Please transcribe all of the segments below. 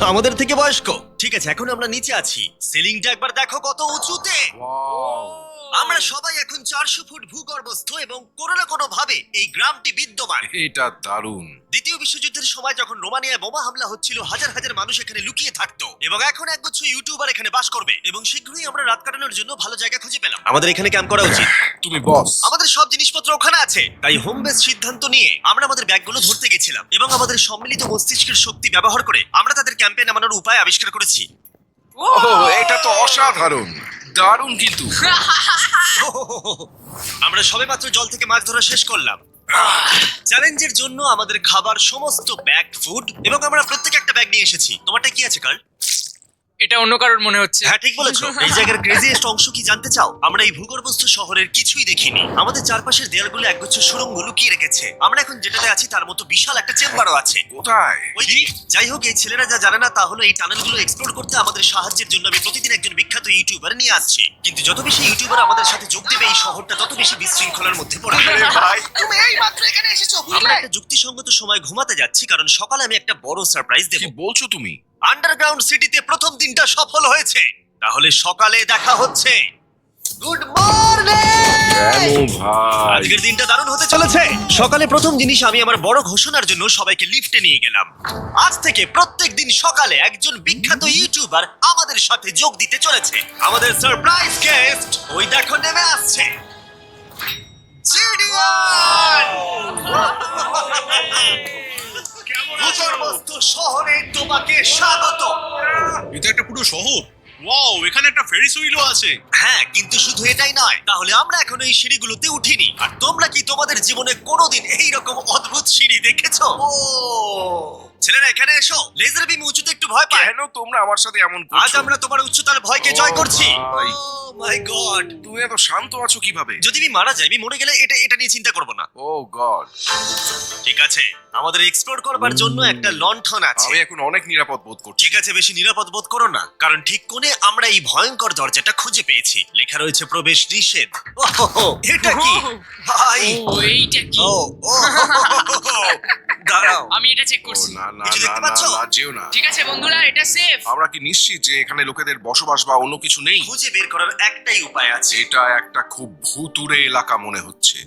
আমাদের থেকে বয়স্ক। ঠিক আছে এখন আমরা নিচে আছি। সিলিংটা একবার দেখো কত উঁচুতে। আমরা সবাই এখন চারশো ফুট ভূগর্ভস্থ এবং কোনো না কোনো ভাবে এই গ্রামটি বিদ্যমান। এটা দারুণ। দ্বিতীয় বিশ্বযুদ্ধের সময় যখন রোমানিয়ায় বোমা হামলা হচ্ছিল হাজার হাজার মানুষ এখানে লুকিয়ে থাকতো এবং এখন একগুচ্ছ ইউটিউবার এখানে বাস করবে এবং শীঘ্রই আমরা রাত কাটানোর জন্য ভালো জায়গা খুঁজে পেলাম। আমাদের এখানে ক্যাম্প করা উচিত। তুমি বস আমাদের সব জিনিসপত্র ওখানে আছে। তাই হোম বেস সিদ্ধান্ত নিয়ে আমরা আমাদের ব্যাগগুলো ধরতে গেছিলাম এবং আমাদের সম্মিলিত মস্তিষ্কের শক্তি ব্যবহার করে আমরা তাদের ক্যাম্পে নামানোর উপায় আবিষ্কার করেছি। ও এটা তো অসাধারণ। দারুণ কিন্তু। আমরা সবেমাত্র জল থেকে মাছ ধরা শেষ করলাম। চ্যালেঞ্জের জন্য আমাদের খাবার সমস্ত ব্যাগ ফুড এবং আমরা প্রত্যেকে একটা ব্যাগ নিয়ে এসেছি। তোমারটা কি আছে, কার্ল? এটা অন্য কারোর মনে হচ্ছে। হ্যাঁ ঠিক বলেছ। এই জায়গার ক্রেজিয়েস্ট অংশ কি জানতে চাও? আমরা এই ভূগর্ভস্থ শহরের কিছুই দেখিনি। আমাদের চারপাশের দেয়ালগুলো একগুচ্ছ সুড়ঙ্গ লুকিয়ে রেখেছে। আমরা এখন যেটাতে আছি তার মতো বিশাল একটা চেম্বারও আছে। কোথায়? ওই যাই হোক এই ছেলেরা যা জানে না তা হলো এই টানেলগুলো এক্সপ্লোর করতে আমাদের সাহায্যের জন্য আমি প্রতিদিন একজন বিখ্যাত ইউটিউবার নিয়ে আসছি। কিন্তু যত বেশি ইউটিউবার আমাদের সাথে যোগ দেবে এই শহরটা তত বেশি বিশৃঙ্খলার মধ্যে পড়বে। ভাই। তুমি এই মাত্র এখানে এসেছ আমরা একটা যুক্তিসঙ্গত সময় ঘুমাতে যাচ্ছি কারণ সকালে আমি একটা বড় সারপ্রাইজ দেব। কি বলছো তুমি? আন্ডারগ্রাউন্ড সিটিতে প্রথম দিনটা সফল হয়েছে। তাহলে সকালে দেখা হচ্ছে। গুড মর্নিং ভাই? আজকের দিনটা দারুণ হতে চলেছে। সকালে প্রথম জিনিস আমি আমার বড় ঘোষণার জন্য সবাইকে লিফটে নিয়ে গেলাম। আজ থেকে প্রত্যেক দিন সকালে একজন বিখ্যাত ইউটিউবার আমাদের সাথে যোগ দিতে চলেছে। আমাদের সারপ্রাইজ গেস্ট ওই দেখো নেমে আসছে। জিডিয়ান ভূগর্ভস্থ শহরে তোমাকে স্বাগত। এটা একটা পুরো শহর। ওয়াও এখানে একটা ফেরিস হুইলও আছে। হ্যাঁ কিন্তু শুধু এটাই নয় তাহলে আমরা এখনও এই সিঁড়িগুলোতে উঠিনি। আর তোমরা কি তোমাদের জীবনে কোনোদিন এই রকম অদ্ভুত সিঁড়ি দেখেছ? ও ছেলেরা এখানে এসো। লেজার বিম উঁচুতে একটু ভয় পায়। কেন তোমরা আমার সাথে এমন করছ? আজ আমরা তোমার উচ্চতার ভয়কে জয় করছি। ভাই। মাই গড তুমি এত শান্ত আছো কীভাবে? যদি আমি মারা যাই আমি মরে গেলে এটা এটা নিয়ে চিন্তা করব না। Oh God. ঠিক আছে আমাদের এক্সপ্লোর করবার জন্য একটা লণ্ঠন আছে। আমি এখন অনেক নিরাপদ বোধ করছি। ঠিক আছে বেশি নিরাপদ বোধ করো না কারণ ঠিক কোণে আমরা এই ভয়ঙ্কর দরজাটা খুঁজে পেয়েছি। লেখা রয়েছে প্রবেশ নিষেধ। ওহো, এটা কি? ভাই ও এইটা কি? ও ও দাঁড়াও। আমি এটা চেক করছি। না না কিছু দেখতে না পাচ্ছো? না যেও না। ঠিক আছে বন্ধুরা এটা সেফ আমরা কি নিশ্চিত যে এখানে লোকেদের বসবাস বা অন্য কিছু নেই? খুঁজে বের করার একটাই উপায় আছে। এটা একটা খুব ভূতুরে এলাকা মনে হচ্ছে।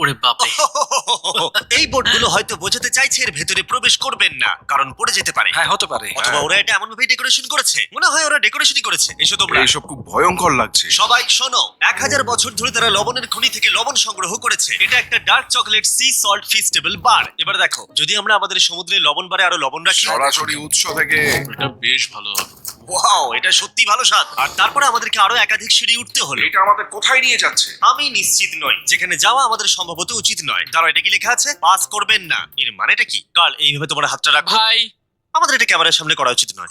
ওরে বাপরে। এই বোর্ডগুলো হয়তো বোঝাতে চাইছে এর ভেতরে প্রবেশ করবেন না কারণ পড়ে যেতে পারে। হ্যাঁ হতে পারে অথবা ওরা এটা এমন ভাবে ডেকোরেশন করেছে। মনে হয় ওরা ডেকোরেশনই করেছে। এসো তোমরা। এইসব খুব ভয়ঙ্কর লাগছে। সবাই শোনো এক হাজার বছর ধরে তারা লবণের খনি থেকে লবণ সংগ্রহ করেছে। এটা একটা dark chocolate sea salt Feastables bar এবার দেখো যদি আমরা আমাদের সমুদ্রে লবণ বারে আরও লবণ রাখি সরাসরি উৎস থেকে এটা বেশ ভালো হবে। ওয়াও এটা সত্যি ভালো স্বাদ। আর তারপরে আমাদেরকে আরও একাধিক সিঁড়ি উঠতে হলো। এটা আমাদের কোথায় নিয়ে যাচ্ছে? আমি নিশ্চিত নই। যেখানে যাওয়া আমাদের সম্ভবত উচিত নয়। দাঁড়াও এটা কি লেখা আছে? পাস করবেন না। এর মানেটা কি? কাল এইভাবে তোমার হাতটা রাখো। ভাই। আমাদের এটা ক্যামেরার সামনে করা উচিত নয়।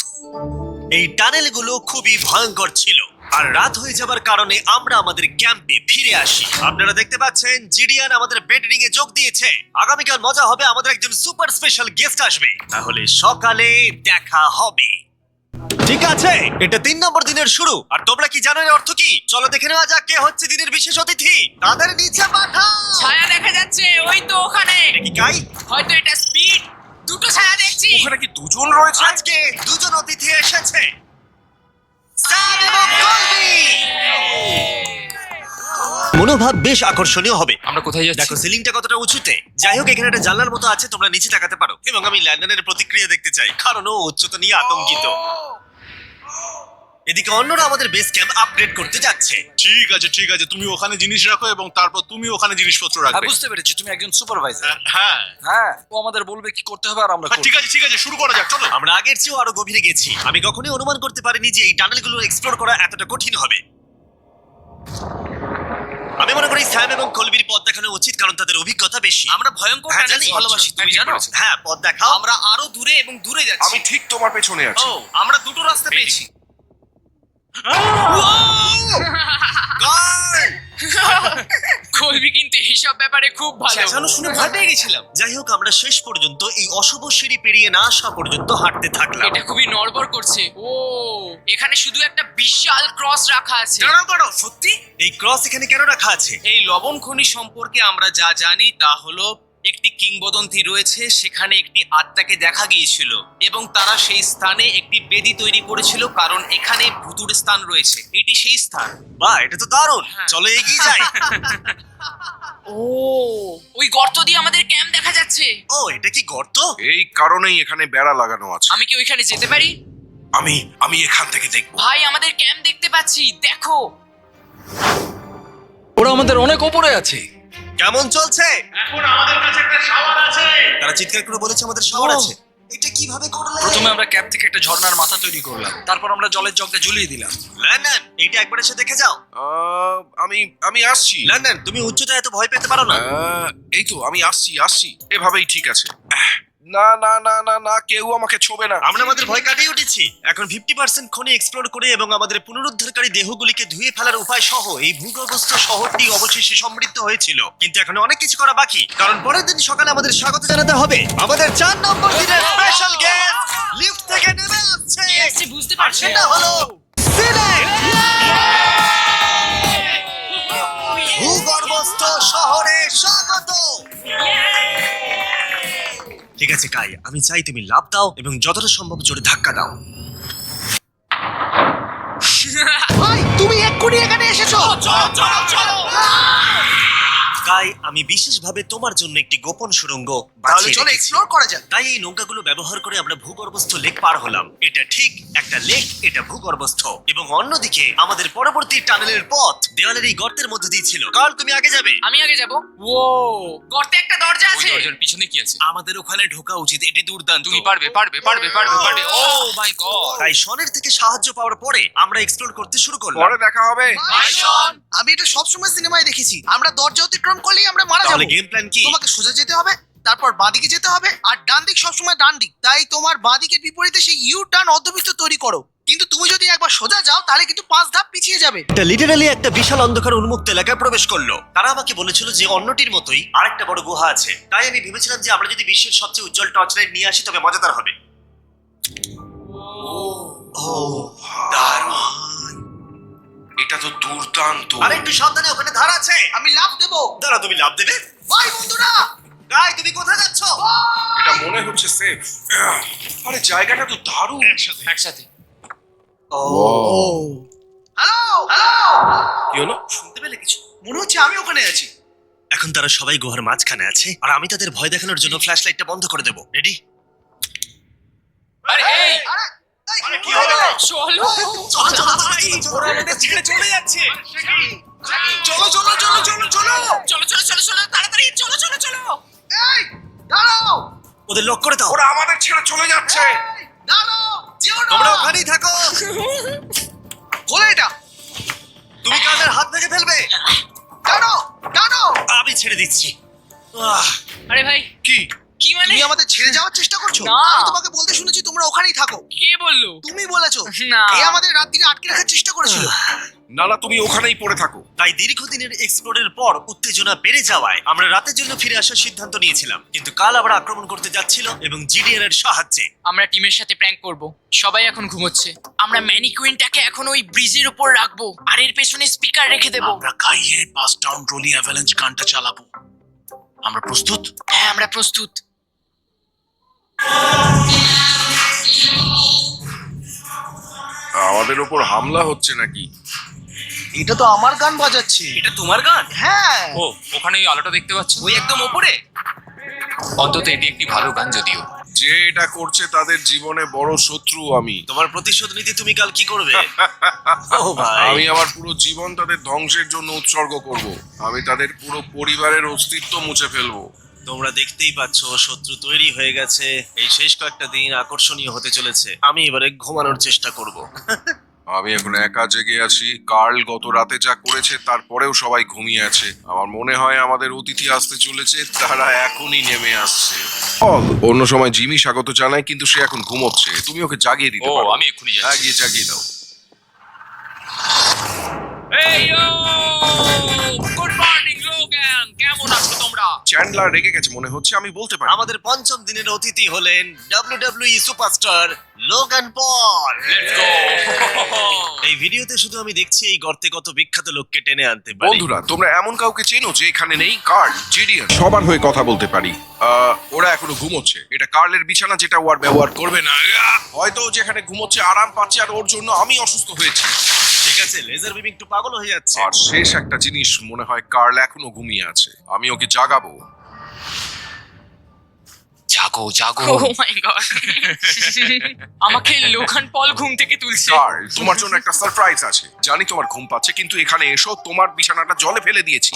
এই টানেলগুলো খুবই ভয়ঙ্কর ছিল। আর রাত হয়ে যাবার কারণে আমরা আমাদের ক্যাম্পে ফিরে আসি। আপনারা দেখতে পাচ্ছেন জিডিয়ান আমাদের বেডরিং এ যোগ দিয়েছে। আগামীকাল মজা হবে আমাদের একজন সুপার স্পেশাল গেস্ট আসবে। তাহলে সকালে দেখা হবে। ঠিক আছে এটা তিন নম্বর দিনের শুরু। আর তোমরা কি জানো এর অর্থ কি? চলো দেখে নেওয়া যাক কে হচ্ছে দিনের বিশেষ অতিথি। তাদের নিচে পাঠাও ছায়া দেখা যাচ্ছে ওই তো ওখানে। এটা কি গাই হয়তো এটা স্পিড। দুটো ছায়া দেখছি। ওখানে কি দুজন রয়েছে? আজকে দুজন অতিথি এসেছে। স্যার এবং কলবি! মনোভাব বেশ আকর্ষণীয় হবে। আমরা কোথায় যাচ্ছি? দেখো সিলিংটা কতটা উঁচুতে? যাই হোক এখানে একটা জানলার মতো আছে তোমরা নিচে তাকাতে পারো। এবং আমি ল্যান্ডনের প্রতিক্রিয়া দেখতে চাই কারণ ও উচ্চতা নিয়ে আতঙ্কিত। এদিকে অন্যরা আমাদের বেস ক্যাম্প আপগ্রেড করতে যাচ্ছে। ঠিক আছে ঠিক আছে তুমি ওখানে জিনিস রাখো এবং তারপর তুমি ওখানে জিনিসপত্র হ্যাঁ রাখবে। বুঝতে পেরেছি তুমি একজন সুপারভাইজার হ্যাঁ হ্যাঁ। ও আমাদের বলবে কি করতে হবে আর আমরা হ্যাঁ, করব। ঠিক আছে ঠিক আছে শুরু করা যাক চলো। আমরা আগের চেয়েও আরও গভীরে গেছি। আমি কখনোই অনুমান করতে পারিনি যে এই টানেলগুলো এক্সপ্লোর করা এতটা কঠিন হবে। আমি মনে করি স্যাম এবং কলবির পথ দেখানো উচিত কারণ তাদের অভিজ্ঞতা বেশি। আমরা ভয়ঙ্কর হ্যাঁ, জানি। ভালোবাসি তুমি জানো? হ্যাঁ পথ দেখাও। আমরা আরও দূরে এবং দূরে যাচ্ছি। আমি ঠিক তোমার পেছনে আছি। ও আমরা দুটো রাস্তা পেয়েছি! কলবি কিন্তু এইসব ব্যাপারে খুব ভালো। চেঁচানো শুনে ভয় পেয়ে গেছিলাম। যাই হোক আমরা শেষ পর্যন্ত এই অশুভ সিঁড়ি পেরিয়ে না আসা পর্যন্ত হাঁটতে থাকলাম। এটা খুবই নড়বড় করছে। ও এখানে শুধু একটা বিশাল ক্রস রাখা আছে। দাঁড়াও দাঁড়াও সত্যি? এই ক্রস এখানে কেন রাখা আছে? এই লবণ খনি সম্পর্কে আমরা যা জানি তা হলো একটি কিংবদন্তি রয়েছে সেখানে একটি আত্মাকে দেখা গিয়েছিল এবং তারা সেই স্থানে একটি বেদি তৈরি করেছিল কারণ এখানে ভুতুর স্থান রয়েছে। এটি সেই স্থান। বাহ এটা তো দারুণ। হ্যাঁ। চলো এগিয়ে যাই। ও ওই গর্ত দিয়ে আমাদের ক্যাম্প দেখা যাচ্ছে। ও এটা কি গর্ত? এই কারণেই এখানে বেড়া লাগানো আছে। আমি কি ওইখানে যেতে পারি? আমি আমি এখান থেকে দেখব। ভাই আমাদের ক্যাম্প দেখতে পাচ্ছি দেখো। ওরা আমাদের অনেক ওপরে আছে। কেমন চলছে? এখন আমাদের কাছে একটা শাওয়ার আছে। তারা চিৎকার করে বলেছে আমাদের শাওয়ার আছে। এটা কীভাবে করলে? প্রথমে আমরা ক্যাপ থেকে একটা ঝর্ণার মাথা তৈরি করলাম। তারপর আমরা জলের জগটা ঝুলিয়ে দিলাম। লন্ডন এইটা একবার এসে দেখে যাও। আহ, আমি আমি আসছি। লন্ডন তুমি উচ্চতায় এত ভয় পেতে পারো না। আহ, এই তো আমি আসছি আসছি। এভাবেই ঠিক আছে। না না না না না কেউ আমাকে ছোবে না। আমরা আমাদের ভয় কাটিয়ে উঠেছি। এখন ফিফটি পার্সেন্ট খনি এক্সপ্লোর করে এবং আমাদের পুনরুদ্ধারকারী দেহগুলিকে ধুয়ে ফেলার উপায় সহ এই ভূগর্ভস্থ শহরটি অবশেষে সমৃদ্ধ হয়েছিল। কিন্তু এখন অনেক কিছু করা বাকি। কারণ পরের দিন সকালে আমাদের স্বাগত জানাতে হবে। আমাদের চার নম্বর দিনের স্পেশাল গেস্ট লিফট থেকে নেমে আসছে। বুঝতে আর পারছি। সেটা হলো আছে কাই? আমি চাই তুমি লাভ দাও এবং যতটা সম্ভব জোরে ধাক্কা দাও। ভাই তুমি এক্ষুনি এখানে এসেছ। চলো চলো চলো। কাই আমি বিশেষভাবে তোমার জন্য একটি গোপন সুড়ঙ্গ তাহলে চলো এক্সপ্লোর করা যাক। তাই এই নৌকাগুলো ব্যবহার করে আমরা ভূগর্ভস্থ লেক পার হলাম। এটা ঠিক একটা লেক এটা ভূগর্ভস্থ। এবং অন্যদিকে আমাদের পরবর্তী টানেলের পথ দেওয়ালের এই গর্তের মধ্যে দিয়ে ছিল। কাল তুমি আগে যাবে? আমি আগে যাব। ও গর্তে একটা দরজা ওই আছে। দরজার পিছনে কি আছে? আমাদের ওখানে ঢোকা উচিত এটি দুর্দান্ত। তুমি পারবে পারবে পারবে পারবে পারবে। ও মাই গড তাই শনের থেকে সাহায্য পাওয়ার পরে আমরা এক্সপ্লোর করতে শুরু করলাম। পরে দেখা হবে। ভাই, শোন, আমি এটা সবসময় সিনেমায় দেখেছি। আমরা দরজা অতিক্রম করলেই আমরা মারা যাব। তাহলে গেম প্ল্যান কি? তোমাকে সোজা যেতে হবে তারপর বাঁদিকে যেতে হবে আর ডান দিক সবসময় ডান দিক। তাই তোমার বাঁদিকের বিপরীতে সেই ইউ টার্ন অর্ধবৃত্ত তৈরি করো। কিন্তু তুমি যদি একবার সোজা যাও তাহলে কিন্তু পাঁচ ধাপ পিছিয়ে যাবে। এটা লিটারালি একটা বিশাল অন্ধকার উন্মুক্ত এলাকায় প্রবেশ করল। তারা আমাকে বলেছিল যে অন্যটির মতোই আরেকটা বড় গুহা আছে। তাই আমি ভেবেছিলাম যে আমরা যদি বিশ্বের সবচেয়ে উজ্জ্বল টর্চ লাইট নিয়ে আসি তবে মজাদার হবে। ও দারুণ। এটা তো দুর্দান্ত। আরে একটু সাবধানে ওখানে ধার আছে। আমি লাভ দেবো। দাঁড়া তুমি লাভ দেবে? ভাই বন্ধুরা! গাই তুমি কোথায় যাচ্ছ? এটা মনে হচ্ছে সেফ আরে জায়গাটা তো দারুণ। একসাথে। একসাথে। ও। হ্যালো হ্যালো কি হলো? শুনতে পেলে কিছু? মনে হচ্ছে আমি ওখানে আছি। এখন তারা সবাই গুহার মাঝখানে আছে আর আমি তাদের ভয় দেখানোর জন্য ফ্ল্যাশ লাইটটা বন্ধ করে দেবো। রেডি আরে এই! আরে কি কোথায় চলো চলো চলো চলো ওরা আমাদের ছেড়ে চলে যাচ্ছে চলো চলো চলো চলো চলো চলো চলো চলো চলো তাড়াতাড়ি চলো চলো চলো এই দাঁড়াও ওদের লক করে দাও ওরা আমাদের ছেড়ে চলে যাচ্ছে দাঁড়াও যেও না তোমরা ওখানেই থাকো খোলো এটা তুমি কাদের হাত থেকে ফেলবে টানো টানো আমি ছেড়ে দিচ্ছি আহ, আরে ভাই কি কি মানে? তুমি আমাদের ছেড়ে যাওয়ার চেষ্টা করছ? না। আমি তোমাকে বলতে শুনেছি তোমরা ওখানেই থাকো। কে বলল? তুমি বলেছ না। এ আমাদের রাত্রিরে আটকে রাখার চেষ্টা করেছিল। না না তুমি ওখানেই পড়ে থাকো। তাই দীর্ঘদিনের এক্সপ্লোরের পর উত্তেজনা বেড়ে যাওয়ায় আমরা রাতের জন্য ফিরে আসার সিদ্ধান্ত নিয়েছিলাম। কিন্তু কাল আবার আক্রমণ করতে যাচ্ছিল এবং জিডিএন এর সাহায্যে। আমরা টিমের সাথে প্র্যাঙ্ক করব। সবাই এখন ঘুমোচ্ছে। আমরা ম্যানিকুইনটাকে এখন ওই ব্রিজের উপর রাখব। আর এর পেছনে স্পিকার রেখে দেব। আমরা কাইয়ের পাস ডাউন ট্রলি অ্যাভালাঞ্চ গানটা চালাবো। আমরা প্রস্তুত? হ্যাঁ আমরা প্রস্তুত। আমাদের ওপর হামলা হচ্ছে নাকি? এটা তো আমার গান বাজাচ্ছে। এটা তোমার গান? হ্যাঁ। ও ওখানে ওই আলোটা দেখতে পাচ্ছ? ওই একদম ওপরে। অন্তত এটি একটি ভালো গান যদিও। যে এটা করছে তাদের জীবনে বড় শত্রু আমি। তোমার প্রতিশোধ নিতে তুমি কাল কি করবে? ও ভাই। আমি আমার পুরো জীবন তাদের ধ্বংসের জন্য উৎসর্গ করব। আমি তাদের পুরো পরিবারের অস্তিত্ব মুছে ফেলব। তোমরা দেখতেই পাচ্ছ শত্রু তৈরি হয়ে গেছে। এই শেষ কয়েকটা দিন আকর্ষণীয় হতে চলেছে। আমি এবারে ঘুমানোর চেষ্টা করব। আমি এখন একা জেগে আছি। কার্ল গত রাতে যা করেছে তারপরেও সবাই ঘুমিয়ে আছে। আমার মনে হয় আমাদের অতিথি আসতে চলেছে তারা এখনই নেমে আসছে। বল, অন্য সময় জিমি স্বাগত জানায় কিন্তু সে এখন ঘুমোচ্ছে। তুমি ওকে জাগিয়ে দিতে ও পারো। আমি এক্ষুনি হ্যাঁ যাচ্ছি। গিয়ে জাগিয়ে দাও। এই লোগান কেমন আছো তোমরা? চ্যান্ডলার রেগে গেছে মনে হচ্ছে আমি বলতে পারি। আমাদের পঞ্চম দিনের অতিথি হলেন WWE superstar Logan Paul. Let's go এই ভিডিওতে শুধু আমি দেখছি এই গর্তে কত বিখ্যাত লোককে টেনে আনতে পারি। বন্ধুরা তোমরা এমন কাউকে চেনো যে এখানে নেই কার্ল জিডিয়ান সবার হয়ে কথা বলতে পারি। আহ, ওরা এখনও ঘুমোচ্ছে। এটা কার্লের বিছানা যেটা ও আর ব্যবহার করবে না। আহ, হয়তো ও যেখানে ঘুমোচ্ছে আরাম পাচ্ছে আর ওর জন্য আমি অসুস্থ হয়েছি। আছে লেজার বিম একটু পাগল হয়ে যাচ্ছে। আর শেষ একটা জিনিস মনে হয় কার্ল এখনও ঘুমিয়ে আছে। আমি ওকে জাগাবো। জাগো জাগো। ও মাই গড আমাকে লোখান পল ঘুম থেকে তুলছে। কার্ল তোমার জন্য একটা সারপ্রাইজ আছে। জানি তোমার ঘুম পাচ্ছে কিন্তু এখানে এসো তোমার বিছানাটা জলে ফেলে দিয়েছি।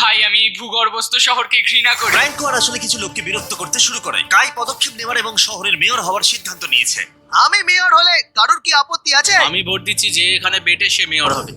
ভাই আমি ভূগর্ভস্থ শহরকে ঘৃণা করি। ফ্র্যাঙ্কো আর আসলে কিছু লোককে বিরক্ত করতে শুরু করে। কাই পদক্ষেপ নেওয়ার এবং শহরের মেয়র হওয়ার সিদ্ধান্ত নিয়েছে। আমি মেয়র হলে কারোর কি আপত্তি আছে? আমি ভোট দিচ্ছি যে এখানে বেটে সে মেয়র হবে।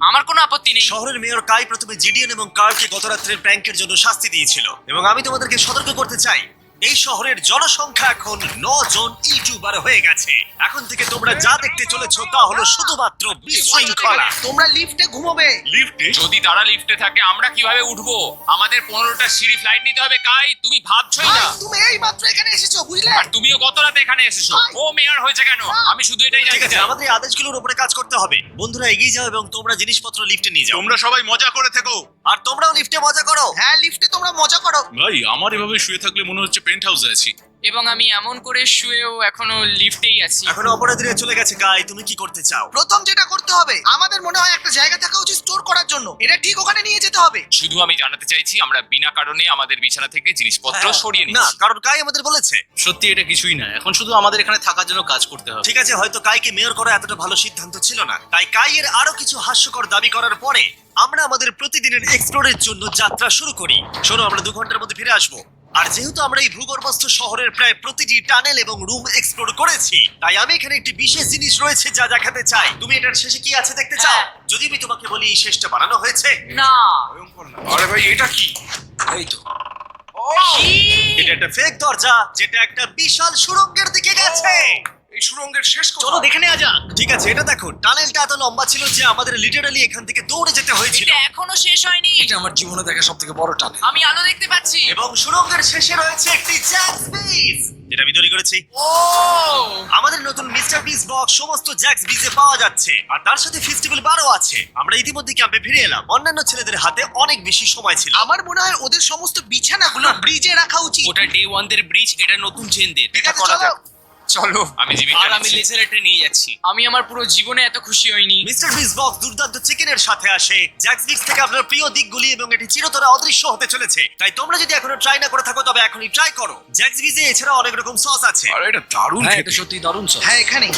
আমার কোনো আপত্তি নেই। শহরের মেয়র কাই প্রথমে জিডিএন এবং কার্লকে গত রাত্রের প্র্যাঙ্কের জন্য শাস্তি দিয়েছিল। এবং আমি তোমাদেরকে সতর্ক করতে চাই। এই শহরের জনসংখ্যা এখন ন জন ইউটিউবার হয়ে গেছে। এখন থেকে তোমরা যা দেখতে চলেছো তা হলো শুধুমাত্র বিশৃঙ্খলা। তোমরা লিফটে ঘুমোবে। লিফটে? যদি তারা লিফটে থাকে আমরা কীভাবে উঠবো? আমাদের পনেরোটা সিঁড়ি ফ্লাইট নিতে হবে কাই? তুমি ভাবছই না। তুমি এই মাত্র এখানে এসেছ বুঝলে? আর তুমিও গত রাতে এখানে এসেছ। ও মেয়ার হয়েছে কেন? আমি শুধু এটাই ঠিক জানতে আছে চাই। আমাদের এই আদেশগুলোর উপরে কাজ করতে হবে। বন্ধুরা এগিয়ে যাও এবং তোমরা জিনিসপত্র লিফটে নিয়ে যাও। তোমরা সবাই মজা করে থেকো। আর তোমরাও লিফটে মজা করো। হ্যাঁ লিফটে তোমরা মজা করো। ভাই আমার এভাবে শুয়ে থাকলে মনে হচ্ছে পেন্ট হাউসে আছি। এবং আমি এমন করে শুয়েও এখনও লিফটেই আছি। এখন অপরাধীরা চলে গেছে কাই তুমি কি করতে চাও? প্রথম যেটা করতে হবে আমাদের মনে হয় একটা জায়গা থাকা উচিত স্টোর করার জন্য। এটা ঠিক ওখানে নিয়ে যেতে হবে। শুধু আমি জানাতে চাইছি আমরা বিনা কারণে আমাদের বিছানা থেকে জিনিসপত্র সরিয়ে না নিচ্ছি। কারণ কাই আমাদের বলেছে। সত্যি এটা কিছুই না। এখন শুধু আমাদের এখানে থাকার জন্য কাজ করতে হবে। ঠিক আছে হয়তো কাইকে মেয়র করা এতটা ভালো সিদ্ধান্ত ছিল না। তাই কাইয়ের আরও কিছু হাস্যকর দাবি করার পরে আমরা আমাদের প্রতিদিনের এক্সপ্লোরের জন্য যাত্রা শুরু করি। শোনো আমরা দু ঘণ্টার মধ্যে ফিরে আসব। আর যেহেতু আমরা এই ভূগর্ভস্থ শহরের প্রায় প্রতিটি টানেল এবং রুম এক্সপ্লোর করেছি তাই আমি এখানে একটি বিশেষ জিনিস রয়েছে যা দেখাতে চাই। তুমি এটার শেষে কি আছে দেখতে চাও? হ্যাঁ। যদি আমি তোমাকে বলি এই শেষটা বানানো হয়েছে? না। আরে ভাই এটা কি? এই তো। এটা একটা ফেক দরজা যেটা একটা বিশাল সুড়ঙ্গের দিকে গেছে। এই সুরঙ্গের শেষ চলো দেখে নেওয়া যাক। ঠিক আছে এটা দেখো টানেলটা এত লম্বা ছিল যে আমাদের লিটারালি এখান থেকে দৌড়ে যেতে হয়েছিল। এটা এখনও শেষ হয়নি। এটা আমার জীবনে দেখা সব থেকে বড় টানে আমি আলো দেখতে পাচ্ছি। এবং সুড়ঙ্গের শেষে রয়েছে একটি জ্যাক্স বিস যেটা আমি তৈরি করেছি। ও! আমাদের নতুন মিস্টার বিস বক্স সমস্ত জ্যাক্স বিজে পাওয়া যাচ্ছে। আর তার সাথে ফেস্টিভ্যাল বারও আছে। আমরা ইতিমধ্যে ক্যাম্পে ফিরে এলাম। অন্যান্য ছেলেদের হাতে অনেক বেশি সময় ছিল। আমার মনে হয় ওদের সমস্ত বিছানাগুলো ব্রিজে রাখা উচিত। ওটা ডে ওয়ান দের ব্রিজ এটা নতুন চেনদের ঠিক এটা আছে করা চলো। যাক চলো। আমি জীবিকা আর আমি লেজার এটা নিয়ে যাচ্ছি। আমি আমার পুরো জীবনে এত খুশি হইনি। মিস্টার বিস বক্স দুর্দান্ত চিকেনের সাথে আসে। জ্যাক্স বিক্স থেকে আপনার প্রিয় দিকগুলি এবং এটি চিরতরে অদৃশ্য হতে চলেছে। তাই তোমরা যদি এখনও ট্রাই না করে থাকো তবে এখনই ট্রাই করো। জ্যাক্স বিজে এছাড়া অনেক রকম সস আছে। আরে এটা দারুণ হ্যাঁ খেতে। এটা সত্যি দারুণ সব হ্যাঁ এখানে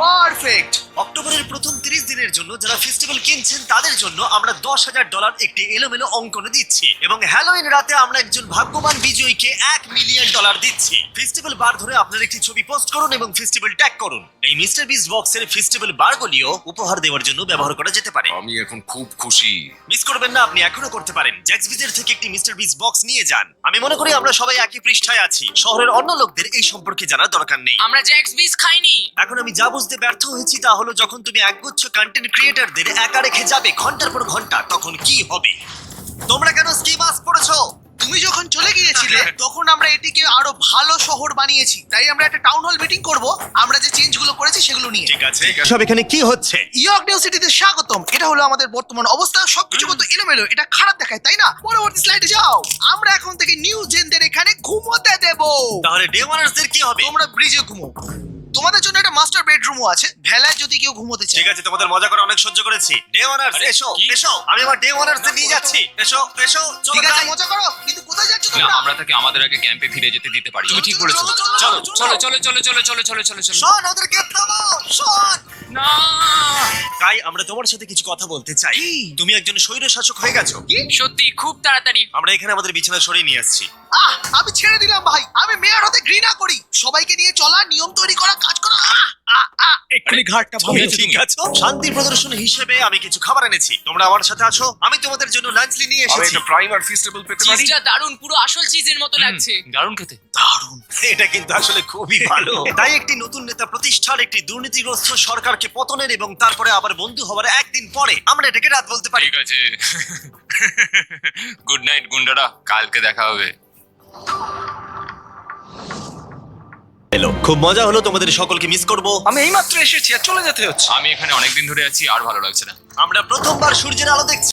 পারফেক্ট অক্টোবরের প্রথম 30 দিনের জন্য যারা ফেস্টিভ্যাল কিনছেন তাদের জন্য আমরা দশ হাজার ডলার একটি এলোমেলো অঙ্কনে দিচ্ছি। এবং হ্যালোইন রাতে আমরা একজন ভাগ্যবান বিজয়ীকে এক মিলিয়ন ডলার দিচ্ছি। ফেস্টিভ্যাল বার ধরে আপনার একটি ছবি পোস্ট করুন এবং ফেস্টিভ্যাল ট্যাগ করুন। এই মিস্টার বিস বক্সের ফেস্টিভ্যাল বারগুলিও উপহার দেওয়ার জন্য ব্যবহার করা যেতে পারে। আমি এখন খুব খুশি। মিস করবেন না আপনি এখনও করতে পারেন। জ্যাক্স বিজের থেকে একটি মিস্টার বিস বক্স নিয়ে যান। আমি মনে করি আমরা সবাই একই পৃষ্ঠায় আছি। শহরের অন্য লোকদের এই সম্পর্কে জানার দরকার নেই। আমরা জ্যাক্স বিস খাইনি। এখন আমি যা বুঝতে ব্যর্থ হয়েছি তা হলো যখন তুমি একগুচ্ছ কন্টেন্ট ক্রিয়েটারদের একা রেখে যাবে ঘণ্টার পর ঘণ্টা তখন কি হবে? তোমরা কেন স্কি মাস্ক পড়েছো তুমি যখন চলে গিয়েছিলে তখন আমরা এটিকে আরও ভালো শহর বানিয়েছি। তাই আমরা একটা টাউন হল মিটিং করব আমরা যে চেঞ্জগুলো করেছি সেগুলো নিয়ে। ঠিক আছে সব এখানে কি হচ্ছে? ইয়র্ক নিউ সিটিতে স্বাগতম। এটা হলো আমাদের বর্তমান অবস্থা। সবকিছু কত এলোমেলো এটা খারাপ দেখায় তাই না? পরবর্তী স্লাইডে যাও। আমরা এখন থেকে নিউ জেনদের এখানে ঘুমোতে দেব। তাহলে ডে ওয়ানার্সদের কি হবে? তোমরা ব্রিজে ঘুমো। তোমাদের জন্য একটা মাস্টার বেডরুমও আছে। ভেলায় যদি কেউ ঘুমোতে চায়। ঠিক আছে তোমাদের মজা করে অনেক সহ্য করেছি। ডে ওয়ানার্স আরে, এসো কি? এসো। আমি আমার ডে ওয়ানার্স নিয়ে যাচ্ছি। এসো এসো চলো ঠিক আছে যাই। মজা করো কিন্তু কোথায় যাচ্ছ না তোমরা? আমরা তাকে আমাদের আগে ক্যাম্পে ফিরে যেতে দিতে পারি। তুমি ঠিক বলেছ। চলো, চলো, চলো চলো, চলো চলো। চলো চলো চলো চলো চলো চলো। শোন ওদেরকে থামাও শোন। না। তাই আমরা তোমার সাথে কিছু কথা বলতে চাই। তুমি একজন স্বৈর শাসক হয়ে গেছো। সত্যি খুব তাড়াতাড়ি। আমরা এখানে আমাদের বিছানা সরিয়ে নিয়ে আসছি। আহ আমি ছেড়ে দিলাম ভাই। আমি মেয়র হতে ঘৃণা করি। সবাইকে নিয়ে চলা নিয়ম তৈরি করা কাজ করা আহ। এক্ষুনি ঘাটটা তুমি ঠিক আছো? শান্তি প্রদর্শন হিসেবে আমি কিছু খাবার এনেছি। তোমরা আমার সাথে আছো। আমি তোমাদের জন্য লাঞ্চ নিয়ে আমি এসেছি। একটা প্রাইম আর ফিস্টেবল পেতে পারি। চিজটা দারুণ পুরো আসল চিজের মতো লাগছে। দারুণ খেতে। এটা কিন্তু আসলে খুবই ভালো। তাই একটি নতুন নেতা প্রতিষ্ঠার একটি দুর্নীতিগ্রস্ত সরকারকে পতনের এবং তারপরে আবার বন্ধু হওয়ার একদিন পরে আমরা এটাকে রাত বলতে পারি। ঠিক আছে। গুড নাইট গুন্ডারা। কালকে দেখা হবে। খুব মজা হলো তোমাদের সকলকে মিস করব। আমি এইমাত্র এসেছি আর চলে যেতে হচ্ছে। আমি এখানে অনেকদিন ধরে আছি আর ভালো লাগছে না। আমরা প্রথমবার সূর্যের আলো দেখছি।